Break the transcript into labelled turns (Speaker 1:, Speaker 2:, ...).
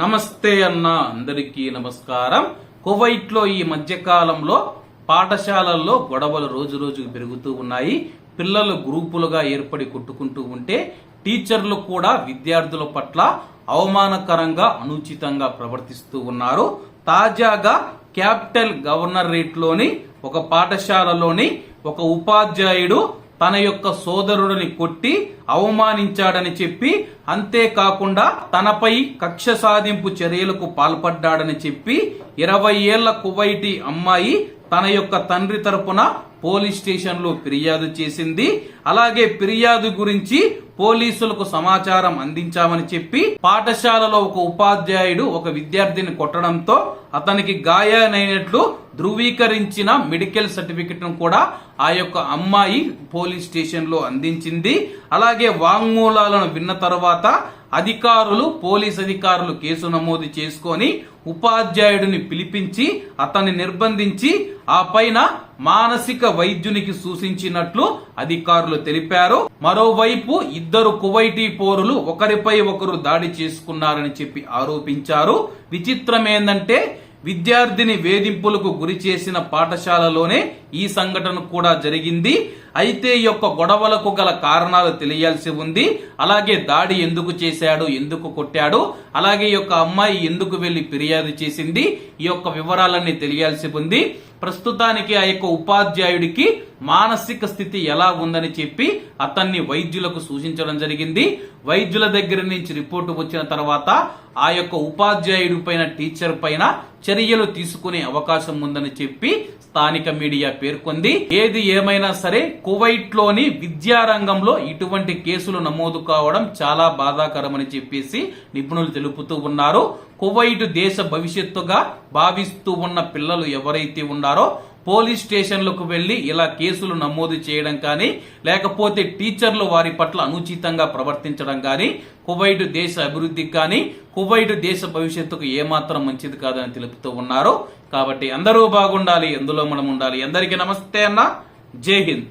Speaker 1: నమస్తే అన్న అందరికీ నమస్కారం. కువైట్లో ఈ మధ్యకాలంలో పాఠశాలల్లో గొడవలు రోజు రోజుకు పెరుగుతూ ఉన్నాయి. పిల్లలు గ్రూపులుగా ఏర్పడి కొట్టుకుంటూ ఉంటే టీచర్లు కూడా విద్యార్థుల పట్ల అవమానకరంగా అనుచితంగా ప్రవర్తిస్తూ ఉన్నారు. తాజాగా క్యాపిటల్ గవర్నరేట్లోని ఒక పాఠశాలలోని ఒక ఉపాధ్యాయుడు తన యొక్క సోదరుడిని కొట్టి అవమానించాడని చెప్పి అంతేకాకుండా తనపై కక్ష సాధింపు చర్యలకు పాల్పడ్డాడని చెప్పి ఇరవై ఏళ్ళ కువైటి అమ్మాయి తన యొక్క తండ్రి తరపున పోలీస్ స్టేషన్లో ఫిర్యాదు చేసింది. అలాగే ఫిర్యాదు గురించి పోలీసులకు సమాచారం అందించామని చెప్పి పాఠశాలలో ఒక ఉపాధ్యాయుడు ఒక విద్యార్థిని కొట్టడంతో అతనికి గాయాలైనట్లు ధృవీకరించిన మెడికల్ సర్టిఫికెట్ను కూడా ఆ యొక్క అమ్మాయి పోలీస్ స్టేషన్లో అందించింది. అలాగే వాంగ్మూలాలను విన్న తర్వాత అధికారులు పోలీస్ అధికారులు కేసు నమోదు చేసుకొని ఉపాధ్యాయుడిని పిలిపించి అతన్ని నిర్బంధించి ఆ పైన మానసిక వైద్యునికి సూచించినట్లు అధికారులు తెలిపారు. మరోవైపు ఇద్దరు కువైటీ పోరులు ఒకరిపై ఒకరు దాడి చేసుకున్నారని చెప్పి ఆరోపించారు. విచిత్రం ఏంటంటే విద్యార్థిని వేధింపులకు గురి చేసిన పాఠశాలలోనే ఈ సంఘటన కూడా జరిగింది. అయితే ఈ యొక్క గొడవలకు గల కారణాలు తెలియాల్సి ఉంది. అలాగే దాడి ఎందుకు చేశాడు ఎందుకు కొట్టాడు అలాగే ఈ యొక్క అమ్మాయి ఎందుకు వెళ్ళి ఫిర్యాదు చేసింది ఈ యొక్క వివరాలన్నీ తెలియాల్సి ఉంది. ప్రస్తుతానికి ఆ యొక్క ఉపాధ్యాయుడికి మానసిక స్థితి ఎలా ఉందని చెప్పి అతన్ని వైద్యులకు సూచించడం జరిగింది. వైద్యుల దగ్గర నుంచి రిపోర్టు వచ్చిన తర్వాత ఆ యొక్క ఉపాధ్యాయుడి పైన టీచర్ పైన చర్యలు తీసుకునే అవకాశం ఉందని చెప్పి స్థానిక మీడియా పేర్కొంది. ఏది ఏమైనా సరే కువైట్లోని విద్యారంగంలో ఇటువంటి కేసులు నమోదు కావడం చాలా బాధాకరమని చెప్పేసి నిపుణులు తెలుపుతూ ఉన్నారు. కువైట్ దేశ భవిష్యత్తుగా భావిస్తూ ఉన్న పిల్లలు ఎవరైతే ఉన్నారో పోలీస్ స్టేషన్లకు వెళ్ళి ఇలా కేసులు నమోదు చేయడం కానీ లేకపోతే టీచర్లు వారి పట్ల అనుచితంగా ప్రవర్తించడం కానీ కువైట్ దేశ అభివృద్ధికి కానీ కువైట్ దేశ భవిష్యత్తుకు ఏమాత్రం మంచిది కాదని తెలుపుతూ ఉన్నారు. కాబట్టి అందరూ బాగుండాలి ఎందులో మనం ఉండాలి. అందరికీ నమస్తే అన్న. జై హింద్.